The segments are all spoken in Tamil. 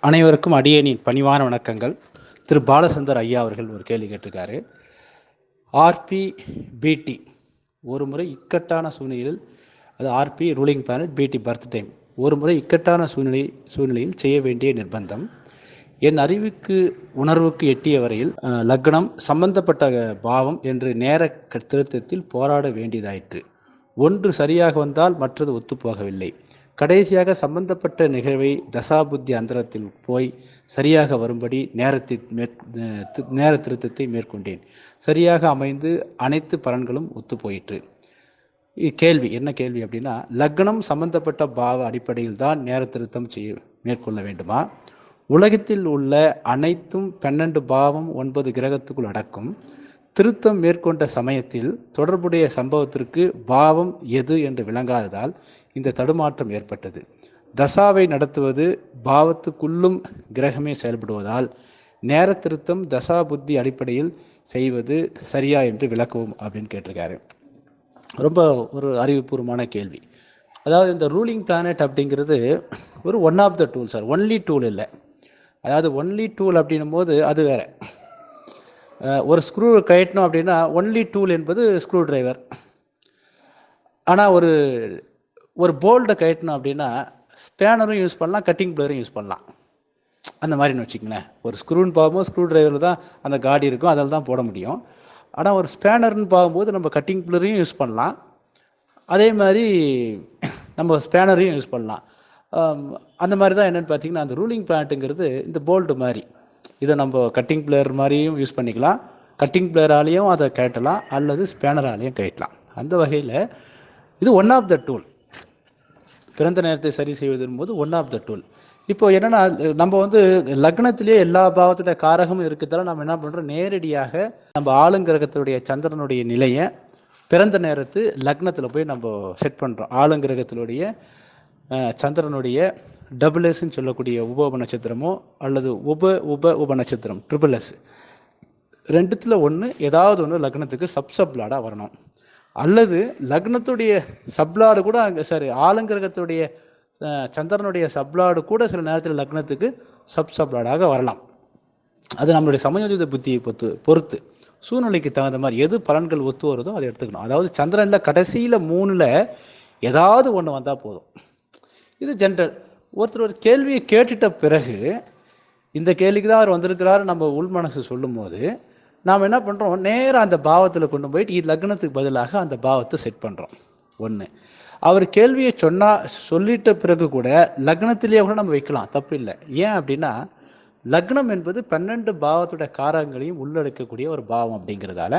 அனைவருக்கும் அடியேனின் பணிவான வணக்கங்கள். திரு பாலசந்தர் ஐயா அவர்கள் ஒரு கேள்வி கேட்டிருக்காரு. ஆர்பி பிடி ஒரு முறை இக்கட்டான சூழ்நிலையில் அது ஆர்பி ரூலிங் பேனல் பிடி பர்த் டைம். ஒரு முறை இக்கட்டான சூழ்நிலை சூழ்நிலையில் செய்ய வேண்டிய நிர்பந்தம். என் அறிவுக்கு உணர்வுக்கு எட்டிய வரையில் லக்னம் சம்பந்தப்பட்ட பாவம் என்று நேர க- திருத்தத்தில் போராட வேண்டியதாயிற்று. ஒன்று சரியாக வந்தால் மற்றது ஒத்துப்போகவில்லை. கடைசியாக சம்பந்தப்பட்ட நிகழ்வை தசாபுத்தி அந்தரத்தில் போய் சரியாக வரும்படி நேரத்தை மேற் நேர திருத்தத்தை மேற்கொண்டேன். சரியாக அமைந்து அனைத்து பலன்களும் ஒத்து போயிற்று கேள்வி என்ன கேள்வி அப்படின்னா லக்னம் சம்பந்தப்பட்ட பாவ அடிப்படையில் தான் நேர திருத்தம் செய்ய மேற்கொள்ள வேண்டுமா? உலகத்தில் உள்ள அனைத்தும் பன்னெண்டு பாவம் ஒன்பது கிரகத்துக்குள் அடக்கும். திருத்தம் மேற்கொண்ட சமயத்தில் தொடர்புடைய சம்பவத்திற்கு பாவம் எது என்று விளங்காததால் இந்த தடுமாற்றம் ஏற்பட்டது. தசாவை நடத்துவது பாவத்துக்குள்ளும் கிரகமே செயல்படுவதால் நேர திருத்தம் தசா புத்தி அடிப்படையில் செய்வது சரியா என்று விளக்கவும் அப்படின்னு கேட்டிருக்காரு. ரொம்ப ஒரு அறிவுபூர்வமான கேள்வி. அதாவது இந்த ரூலிங் பிளானட் அப்படிங்கிறது ஒரு one of the tool sir only tool இல்லை. அதாவது ஒன்லி டூல் அப்படின்னும் போது அது வேற. ஒரு ஸ்க்ரூ கழட்டணும் அப்படின்னா ஒன்லி டூல் என்பது ஸ்க்ரூ டிரைவர் ஆனால் ஒரு ஒரு போல்டை கழட்டணும் அப்படின்னா ஸ்பேனரும் யூஸ் பண்ணலாம் கட்டிங் பிளேயரும் யூஸ் பண்ணலாம். அந்த மாதிரின்னு வச்சுக்கங்களேன். ஒரு ஸ்க்ரூன்னு பார்க்கும்போது ஸ்க்ரூ டிரைவரில் தான் அந்த காடி இருக்கும் அதில் தான் போட முடியும். ஆனால் ஒரு ஸ்பேனர்னு பார்க்கும்போது நம்ம கட்டிங் பிளரையும் யூஸ் பண்ணலாம். அதே மாதிரி நம்ம ஸ்பேனரையும் யூஸ் பண்ணலாம். அந்த மாதிரி தான் என்னென்னு பார்த்தீங்கன்னா அந்த ரூலிங் பிளான்ட்டுங்கிறது இந்த போல்டு மாதிரி. இதை நம்ம கட்டிங் பிளேயர் மாதிரியும் யூஸ் பண்ணிக்கலாம். கட்டிங் பிளேயராலேயும் அதை கேட்டலாம் அல்லது ஸ்பேனராலையும் கேட்டலாம். அந்த வகையில் இது ஒன் ஆஃப் த டூல் பிறந்த நேரத்தை சரி செய்வதன் போது ஒன் ஆஃப் த டூல் இப்போ என்னன்னா நம்ம வந்து லக்னத்திலேயே எல்லா பாவத்துடைய காரகமும் இருக்கிறதால நம்ம என்ன பண்றோம்? நேரடியாக நம்ம ஆளுங்கிரகத்துடைய சந்திரனுடைய நிலையை பிறந்த நேரத்து லக்னத்தில் போய் நம்ம செட் பண்ணுறோம் ஆளுங்கிரகத்தினுடைய சந்திரனுடைய டபுள் எஸ்ன்னு சொல்லக்கூடிய உப உப நட்சத்திரமோ அல்லது உப உப உப நட்சத்திரம் ட்ரிபிள் எஸ் ரெண்டுத்தில் ஒன்று ஏதாவது ஒன்று லக்னத்துக்கு சப் சப்லாடாக வரணும். அல்லது லக்னத்துடைய சப்லாடு கூட அங்கே சாரி ஆலங்கிரகத்துடைய சந்திரனுடைய சப்லாடு கூட சில நேரத்தில் லக்னத்துக்கு சப் சப்லாடாக வரலாம். அது நம்மளுடைய சமயோஜித புத்தியை பொறுத்து பொறுத்து சூழ்நிலைக்கு தகுந்த மாதிரி எது பலன்கள் ஒத்து வருதோ அதை எடுத்துக்கணும். அதாவது சந்திரனில் கடைசியில் மூணில் ஏதாவது ஒன்று வந்தால் போதும். இது ஜென்ரல் ஒருத்தர் ஒரு கேள்வியை கேட்டுட்ட பிறகு இந்த கேள்விக்கு தான் அவர் வந்திருக்கிறாரு நம்ம உள் மனசு சொல்லும்போது நாம் என்ன பண்ணுறோம் நேராக அந்த பாவத்தில் கொண்டு போயிட்டு லக்னத்துக்கு பதிலாக அந்த பாவத்தை செட் பண்ணுறோம் ஒன்று அவர் கேள்வியை சொன்னால் சொல்லிட்ட பிறகு கூட லக்னத்திலேயே கூட நம்ம வைக்கலாம். தப்பு இல்லை. ஏன் அப்படின்னா லக்னம் என்பது பன்னெண்டு பாவத்தோட காரங்களையும் உள்ளடக்கக்கூடிய ஒரு பாவம் அப்படிங்கிறதால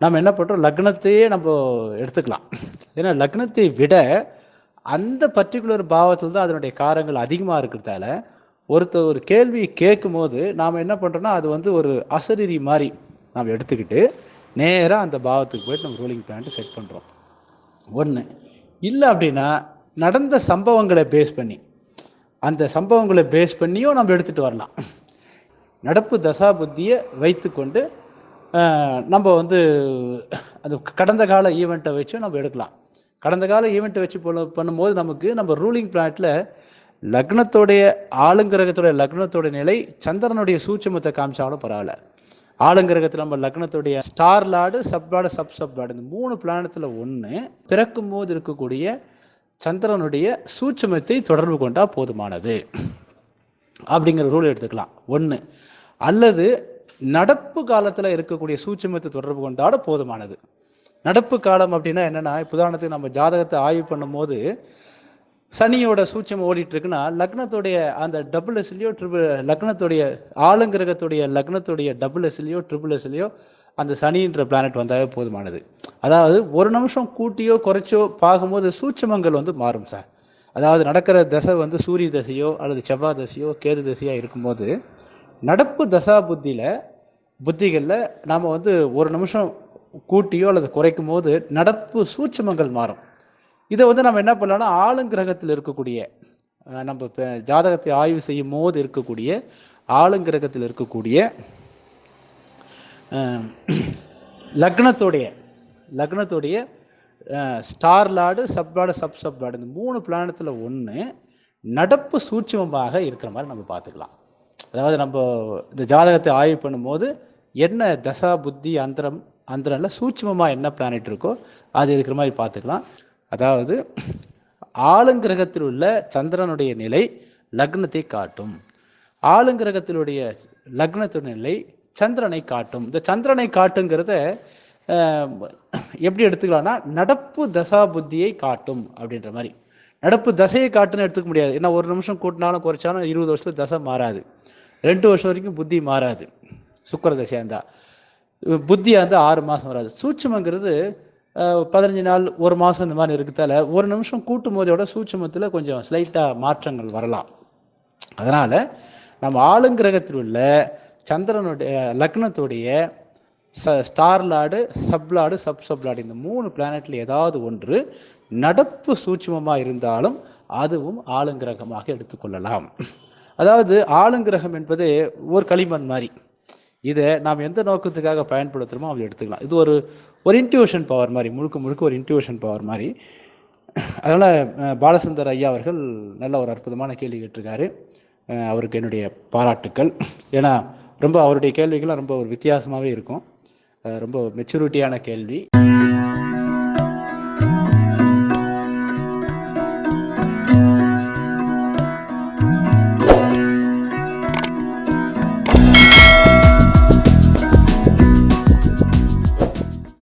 நம்ம என்ன பண்ணுறோம் லக்னத்தையே நம்ம எடுத்துக்கலாம். ஏன்னா லக்னத்தை விட அந்த பர்டிகுலர் பாவத்தில் தான் அதனுடைய காரங்கள் அதிகமாக இருக்கிறதால ஒருத்தர் ஒரு கேள்வி கேட்கும் போது நாம் என்ன பண்ணுறோன்னா அது வந்து ஒரு அசரீரி மாதிரி நாம் எடுத்துக்கிட்டு நேராக அந்த பாவத்துக்கு போயிட்டு நம்ம ரூலிங் பிளான்ட்டு செட் பண்ணுறோம் ஒன்று இல்லை அப்படின்னா நடந்த சம்பவங்களை பேஸ் பண்ணி அந்த சம்பவங்களை பேஸ் பண்ணியும் நம்ம எடுத்துகிட்டு வரலாம். நடப்பு தசா புத்தியை வைத்துக்கொண்டு நம்ம வந்து அது கடந்த கால ஈவெண்ட்டை வச்சும் நம்ம எடுக்கலாம். கடந்த கால ஈவெண்ட்டை வச்சு பண்ண பண்ணும்போது நமக்கு நம்ம ரூலிங் பிளானட்ல லக்னத்தோடைய ஆளுங்கிரகத்துடைய லக்னத்தோடைய நிலை சந்திரனுடைய சூட்சமத்தை காமிச்சாலும் பரவாயில்ல. ஆளுங்கிரகத்தில் நம்ம லக்னத்துடைய ஸ்டார் லாடு சப்லாடு சப் சப்லாடு இந்த மூணு பிளானத்தில் ஒன்று பிறக்கும் போது இருக்கக்கூடிய சந்திரனுடைய சூட்சமத்தை தொடர்பு கொண்டால் போதுமானது. அப்படிங்கிற ரூல் எடுத்துக்கலாம். ஒன்று அல்லது நடப்பு காலத்தில் இருக்கக்கூடிய சூட்சமத்தை தொடர்பு கொண்டாட போதுமானது. நடப்பு காலம் அப்படின்னா என்னென்னா உதாரணத்துக்கு நம்ம ஜாதகத்தை ஆய்வு பண்ணும்போது சனியோட சூட்சம் ஓடிட்டு இருக்குன்னா லக்னத்துடைய அந்த டபுள் எஸ்லையோ ட்ரிபிள் லக்னத்துடைய ஆளுங்கிரகத்துடைய லக்னத்துடைய டபுள் எஸ்லையோ ட்ரிபிள் எஸ்லையோ அந்த சனின்ற பிளானட் வந்தாவே போதுமானது. அதாவது ஒரு நிமிஷம் கூட்டியோ குறைச்சோ பார்க்கும்போது சூட்சமங்கள் வந்து மாறும் சார். அதாவது நடக்கிற தசை வந்து சூரிய தசையோ அல்லது செவ்வாய் தசையோ கேது தசையாக இருக்கும்போது நடப்பு தசா புத்தியில் புத்திகளில் நாம் வந்து ஒரு நிமிஷம் கூட்டியோ அல்லது குறைக்கும் போது நடப்பு சூட்சமங்கள் மாறும். இதை வந்து நம்ம என்ன பண்ணலாம்னா ஆளுங்கிரகத்தில் இருக்கக்கூடிய நம்ம இப்போ ஜாதகத்தை ஆய்வு செய்யும் போது இருக்கக்கூடிய ஆளுங்கிரகத்தில் இருக்கக்கூடிய லக்னத்துடைய லக்னத்துடைய star lord sub lord sub sub lord இந்த மூணு பிளானத்தில் ஒன்று நடப்பு சூட்சமமாக இருக்கிற மாதிரி நம்ம பார்த்துக்கலாம். அதாவது நம்ம இந்த ஜாதகத்தை ஆய்வு பண்ணும்போது என்ன தசா புத்தி அந்தரம் அந்தரம்ல சூட்சுமமாக என்ன பிளானட் இருக்கோ அது இருக்கிற மாதிரி பார்த்துக்கலாம். அதாவது ஆளுங்கிரகத்தில் உள்ள சந்திரனுடைய நிலை லக்னத்தை காட்டும். ஆளுங்கிரகத்தினுடைய லக்னத்தினுடைய நிலை சந்திரனை காட்டும். இந்த சந்திரனை காட்டுங்கிறத எப்படி எடுத்துக்கலாம்னா நடப்பு தசா புத்தியை காட்டும் அப்படின்ற மாதிரி. நடப்பு தசையை காட்டுன்னு எடுத்துக்க முடியாது. ஏன்னா ஒரு நிமிஷம் கூட்டினாலும் குறைச்சாலும் இருபது வருஷத்துல தசை மாறாது. ரெண்டு வருஷம் வரைக்கும் புத்தி மாறாது. சுக்கர தசையாக இருந்தால் புத்தியாக இருந்தால் ஆறு மாதம் வராது. சூட்சுமங்கிறது பதினஞ்சு நாள் ஒரு மாதம் இந்த மாதிரி இருக்கிறதால ஒரு நிமிஷம் கூட்டும் போதோட சூட்சமத்தில் கொஞ்சம் ஸ்லைட்டாக மாற்றங்கள் வரலாம். அதனால் நம்ம ஆளுங்கிரகத்தில் உள்ள சந்திரனுடைய லக்னத்துடைய ச ஸ்டார் லாடு சப்லாடு சப் சப்லாடு இந்த மூணு பிளானட்ல ஏதாவது ஒன்று நடப்பு சூட்சமமாக இருந்தாலும் அதுவும் ஆளுங்கிரகமாக எடுத்துக்கொள்ளலாம். அதாவது ஆளுங்கிரகம் என்பது ஒரு களிமண் மாதிரி. இதை நாம் எந்த நோக்கத்துக்காக பயன்படுத்துகிறோமோ அதை எடுத்துக்கலாம். இது ஒரு ஒரு இன்ட்யூஷன் பவர் மாதிரி முழுக்க முழுக்க ஒரு இன்ட்யூஷன் பவர் மாதிரி. அதனால் பாலசுந்தர் ஐயா அவர்கள் நல்ல ஒரு அற்புதமான கேள்வி கேட்டிருக்காரு. அவருக்கு என்னுடைய பாராட்டுக்கள். ஏன்னா ரொம்ப அவருடைய கேள்விகள்லாம் ரொம்ப ஒரு வித்தியாசமாகவே இருக்கும். ரொம்ப மெச்சூரிட்டியான கேள்வி.